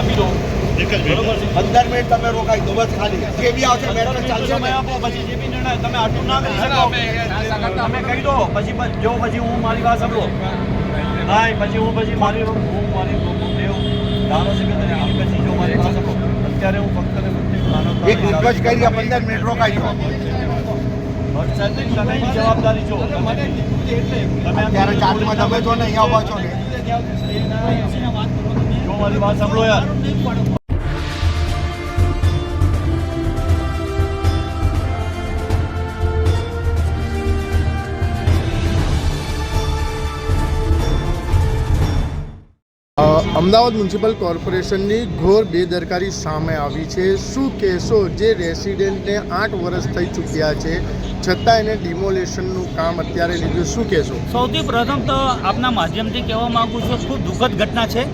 આપી દો બરોબર છે પંદર મિનિટ તમે રોકાઈ દો બસ ખાલી જે બી આવશે મેડમ ચાલશે સમય આપો પછી જે બી નિર્ણય તમે આટલું ના કરી શકો તમે કહી દો પછી પ- જો પછી હું મારી વાત સાંભળો ના પછી હું પછી મારી હું મારી દેવ ધારાસભ્ય તરીકે પછી જો મારી વાત સાંભળો અત્યારે હું ફક્ત ને ફક્ત માનવતા એક રિક્વેસ્ટ કરી આ પંદર મિનિટ રોકાઈ દો તમે જવાબદારી છો તમે તમે અત્યારે ચાર્જમાં તમે છો ને અહીંયા ઊભા છો ને જો મારી વાત સાંભળો યાર. અમદાવાદ મ્યુનિસિપલ કોર્પોરેશનની ઘોર બેદરકારી સામે આવી છે. શું કહેશો જે રેસિડેન્ટને આઠ વર્ષ થઈ ચૂક્યા છે છતાં એને ડિમોલેશનનું કામ અત્યારે લીધું શું કહેશો? સૌથી પ્રથમ તો આપના માધ્યમથી કહેવા માગું છું ખૂબ દુઃખદ ઘટના છે.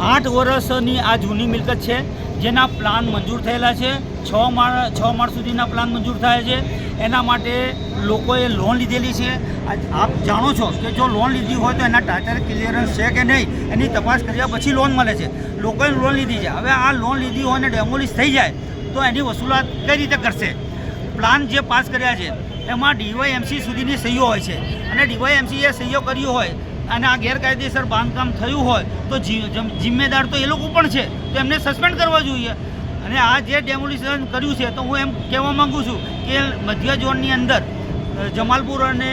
આઠ વર્ષની આ જૂની મિલકત છે, જેના પ્લાન મંજૂર થયેલા છે. છ માળ છ માળ સુધીના પ્લાન મંજૂર થાય છે. એના માટે લોકોએ લોન લીધેલી છે. આપ જાણો છો કે જો લોન લીધી હોય તો એના ટાટર ક્લિયરન્સ છે કે નહીં, એની તપાસ કર્યા પછી લોન મળે છે. લોકોએ લોન લીધી છે. હવે આ લોન લીધી હોય અને ડેમોલિશ થઈ જાય, તો એની વસૂલાત કઈ રીતે કરશે? પ્લાન જે પાસ કર્યા છે, એમાં ડીવાયએમસી સુધીની સહીઓ હોય છે. અને ડીવાયએમસીએ સહીઓ કરી હોય અને આ ગેરકાયદેસર બાંધકામ થયું હોય તો જિમ્મેદાર તો એ લોકો પણ છે. તો એમને સસ્પેન્ડ કરવા જોઈએ. અને આ જે ડેમોલિશન કર્યું છે, તો હું એમ કહેવા માગું છું કે મધ્ય ઝોનની અંદર જમાલપુર અને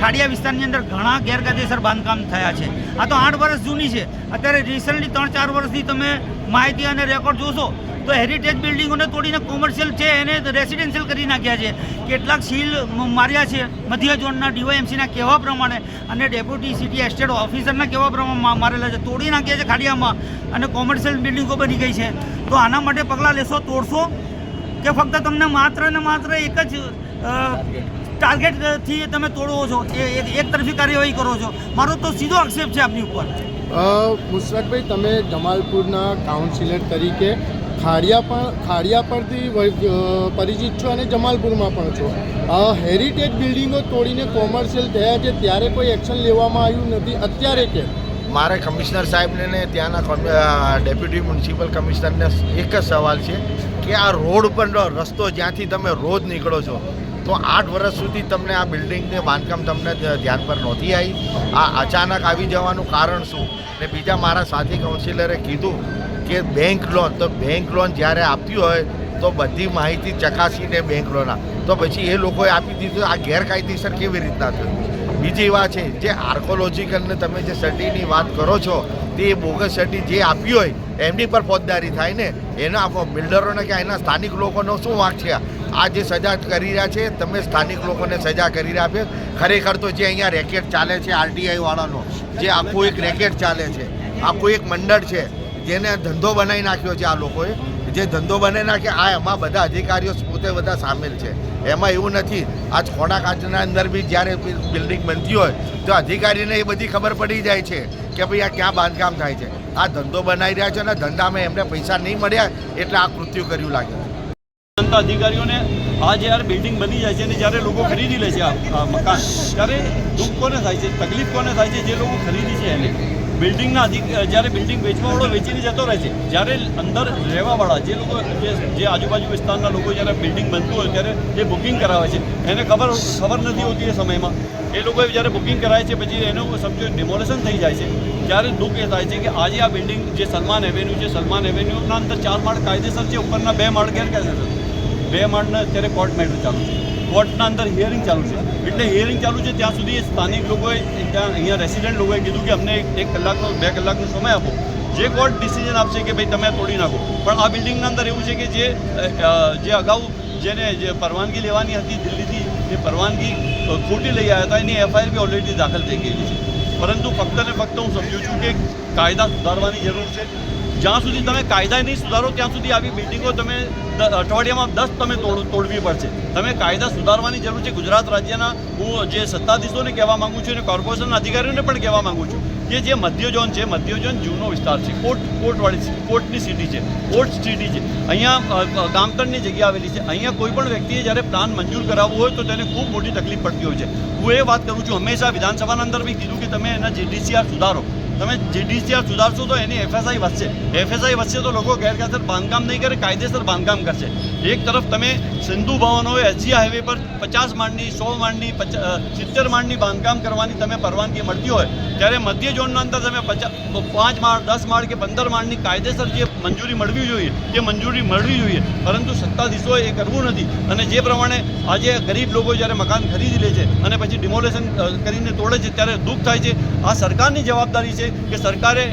ખાડિયા વિસ્તારની અંદર ઘણા ગેરકાયદેસર બાંધકામ થયા છે. આ તો આઠ વર્ષ જૂની છે. અત્યારે રિસન્ટલી ત્રણ ચાર વર્ષથી તમે માહિતી અને રેકોર્ડ જોશો, તો હેરિટેજ બિલ્ડિંગોને તોડીને કોમર્શિયલ છે, એને રેસિડેન્શિયલ કરી નાખ્યા છે. કેટલાક સીલ માર્યા છે, મધ્ય ઝોનના ડીવાયએમસીના કહેવા પ્રમાણે અને ડેપ્યુટી સિટી એસ્ટેટ ઓફિસરના કહેવા પ્રમાણે મારેલા છે. તોડી નાખ્યા છે ખાડિયામાં અને કોમર્શિયલ બિલ્ડિંગો બની ગઈ છે. તો આના માટે પગલાં લેશો, તોડશો? કે ફક્ત તમને માત્ર ને માત્ર એક જ ટાર્ગેટથી તમે તોડવો છો એ એક એક તરફી કાર્યવાહી કરો છો. મારો તો સીધો આક્ષેપ છે આપની ઉપર. અ, મુશરતભાઈ તમે જમાલપુરના કાઉન્સિલર તરીકે ખાડિયા પણ ખાડિયા પરથી પરિચિત છો અને જમાલપુરમાં પણ છો. હેરિટેજ બિલ્ડિંગો તોડીને કોમર્શિયલ થયા છે ત્યારે કોઈ એક્શન લેવામાં આવ્યું નથી અત્યારે કે મારે કમિશનર સાહેબને ને ત્યાંના ડેપ્યુટી મ્યુનિસિપલ કમિશનરને એક જ સવાલ છે કે આ રોડ પરનો રસ્તો જ્યાંથી તમે રોજ નીકળો છો? તો આઠ વર્ષ સુધી તમને આ બિલ્ડિંગને બાંધકામ તમને ધ્યાન પર નહોતી આવી. આ અચાનક આવી જવાનું કારણ શું? ને બીજા મારા સાથી કાઉન્સિલરે કીધું કે બેંક લોન તો બેંક લોન જ્યારે આપતી હોય તો બધી માહિતી ચકાસીને બેંક લોન આપ તો પછી એ લોકોએ આપી દીધું, આ ગેરકાયદેસર કેવી રીતના થયું? બીજી વાત છે, જે આર્કોલોજીકલને તમે જે સર્ટીની વાત કરો છો, તે બોગસ સર્ટી જે આપ્યું હોય, એમની પર ફોજદારી થાય ને? એના બિલ્ડરોને કે એના સ્થાનિક લોકોનો શું વાંક છે આ જે સજા કરી રહ્યા છે તમે સ્થાનિક લોકોને સજા કરી રહ્યા છે. ખરેખર તો જે અહીંયા રેકેટ ચાલે છે, આરટીઆઈ વાળાનો, જે આખું એક રેકેટ ચાલે છે, આખું એક મંડળ છે, જેને ધંધો બનાવી નાખ્યો છે આ લોકોએ, જે ધંધો બનાવી નાખે, આ એમાં બધા અધિકારીઓ પોતે બધા સામેલ છે. એમાં એવું નથી, આજ ખોડા કાચના અંદર બી જ્યારે બિલ્ડિંગ બનતી હોય, તો અધિકારીને એ બધી ખબર પડી જાય છે કે ભાઈ આ ક્યાં બાંધકામ થાય છે. આ ધંધો બનાવી રહ્યા છે અને ધંધામાં એમને પૈસા નહીં મળ્યા, એટલે આ કૃત્યુ કર્યું લાગે. જનતા અધિકારીઓને આ જ્યારે બિલ્ડિંગ બની જાય છે અને જ્યારે લોકો ખરીદી લે છે આ મકાન, ત્યારે દુઃખ કોને થાય છે? તકલીફ કોને થાય છે જે લોકો ખરીદી છે એને? બિલ્ડિંગના જ્યારે બિલ્ડિંગ વેચવાવાળો વેચીને જતો રહે છે, જ્યારે અંદર રહેવાવાળા જે લોકો જે આજુબાજુ વિસ્તારના લોકો જ્યારે બિલ્ડિંગ બનતું હોય ત્યારે જે બુકિંગ કરાવે છે. એને ખબર ખબર નથી હોતી એ સમયમાં. એ લોકોએ જ્યારે બુકિંગ કરાય છે પછી એનું સમજો ડિમોલેશન થઈ જાય છે. ત્યારે દુઃખ એ થાય છે કે આજે આ બિલ્ડિંગ જે સલમાન એવેન્યુ છે, સલમાન એવેન્યુના અંદર ચાર માળ કાયદેસર છે, ઉપરના બે માળ ગેરકાયદેસર. બે માળના અત્યારે કોર્ટ મેટર ચાલુ છે. કોર્ટના અંદર હિયરિંગ ચાલુ છે. એટલે હિયરિંગ ચાલુ છે ત્યાં સુધી સ્થાનિક લોકોએ ત્યાં અહીંયા રેસિડેન્ટ લોકોએ કીધું કે અમને એક- કલાકનો, બે કલાકનો સમય આપો. જે કોર્ટ ડિસિઝન આપશે કે ભાઈ તમે તોડી નાખો. પણ આ બિલ્ડિંગના અંદર એવું છે કે જે જે અગાઉ જેને જે પરવાનગી લેવાની હતી દિલ્હીથી, જે પરવાનગી ખોટી લઈ આવ્યા હતા, એની એફઆઈઆર બી ઓલરેડી દાખલ થઈ ગયેલી છે. પરંતુ ફક્ત ને ફક્ત હું સમજુ છું કે કાયદા સુધારવાની જરૂર છે. જ્યાં સુધી તમે કાયદા નહીં સુધારો ત્યાં સુધી આવી બિલ્ડિંગો તમે અઠવાડિયામાં દસ તમે તોડ તોડવી પડશે. તમે કાયદા સુધારવાની જરૂર છે. ગુજરાત રાજ્યના હું જે સત્તાધીશોને કહેવા માગું છું અને કોર્પોરેશનના અધિકારીઓને પણ કહેવા માંગુ છું કે જે મધ્ય ઝોન છે મધ્ય ઝોન જૂનો વિસ્તાર છે. કોર્ટ કોર્ટવાળી કોર્ટની સિટી છે. કોર્ટ સિટી છે. અહીંયા અ, જગ્યા આવેલી છે. અહીંયા કોઈ પણ વ્યક્તિએ જ્યારે પ્લાન મંજૂર કરાવવો હોય તો તેને ખૂબ મોટી તકલીફ પડતી હોય છે. હું એ વાત કરું છું હંમેશા વિધાનસભાના અંદર બી કીધું કે તમે એના જેડીસીઆર સુધારો. તમે જીડીસીઆર સુધારશો તો એની એફએસઆઈ વધશે. એફએસઆઈ વધશે તો લોકો ગેરકાયદેસર બાંધકામ નહીં કરે, કાયદેસર બાંધકામ કરશે. એક તરફ તમે સિંધુ ભવન હોય એસજી હાઈવે પર પચાસ માળની સો માળની સિત્તેર માળની બાંધકામ કરવાની તમે પરવાનગી મળતી હોય, ત્યારે મધ્ય ઝોનના અંદર તમે પાંચ માળ, દસ માળ કે પંદર માળની કાયદેસર જે મંજૂરી મળવી જોઈએ, તે મંજૂરી મળવી જોઈએ. પરંતુ સત્તાધીશોએ એ કરવું નથી. અને જે પ્રમાણે આજે ગરીબ લોકો જ્યારે મકાન ખરીદી લે છે અને પછી ડિમોલેશન કરીને તોડે છે, ત્યારે દુઃખ થાય છે. આ સરકારની જવાબદારી છે કે સરકારે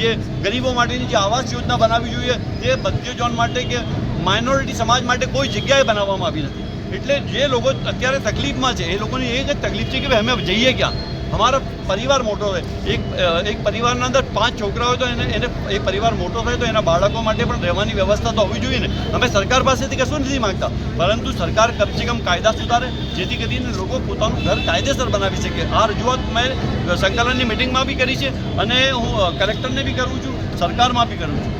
જે ગરીબો માટેની જે આવાસ યોજના બનાવવી જોઈએ, તે મધ્ય ઝોન માટે કે માઇનોરિટી સમાજ માટે કોઈ જગ્યાએ બનાવવામાં આવી નથી. એટલે જે લોકો અત્યારે તકલીફમાં છે, એ લોકોની એક જ તકલીફ છે કે ભાઈ અમે જઈએ ક્યાં? અમારો પરિવાર મોટો રહે એક એક પરિવારના અંદર પાંચ છોકરા હોય તો એને એને, એ પરિવાર મોટો થાય તો એના બાળકો માટે પણ રહેવાની વ્યવસ્થા તો હોવી જોઈએ ને. અમે સરકાર પાસેથી કશું નથી માગતા. પરંતુ સરકાર કમસે કમ કાયદા સુધારે, જેથી કરીને લોકો પોતાનું ઘર કાયદેસર બનાવી શકે. આ રજૂઆત મેં સંકલનની મિટિંગમાં બી કરી છે અને હું કલેક્ટરને બી કરું છું, સરકારમાં બી કરું છું